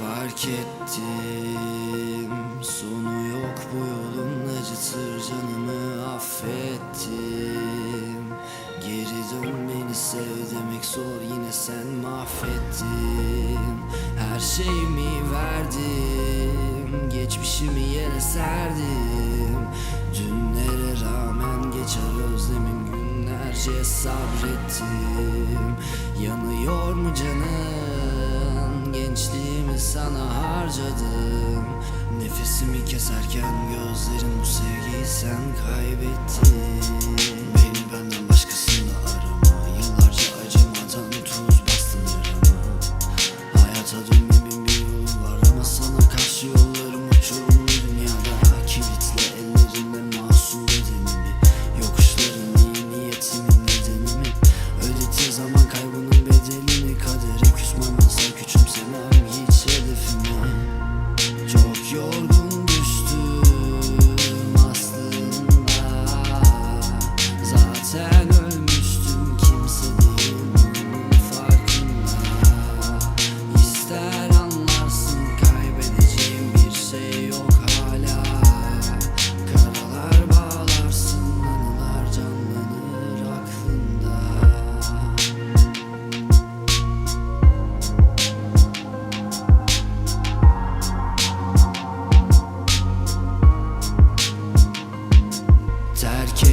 Fark ettim. Sonu yok bu yolun. Acıtır canımı affettim. Geri dön beni sev demek zor. Yine sen mahvettin. Her şeyimi verdim. Geçmişimi yere serdim. Dünlere rağmen geçer özlemim günlerce sabrettim. Yanıyor mu canın Gençliğimi sana harcadım. Nefesimi keserken gözlerin bu sevgiyi sen kaybettin terk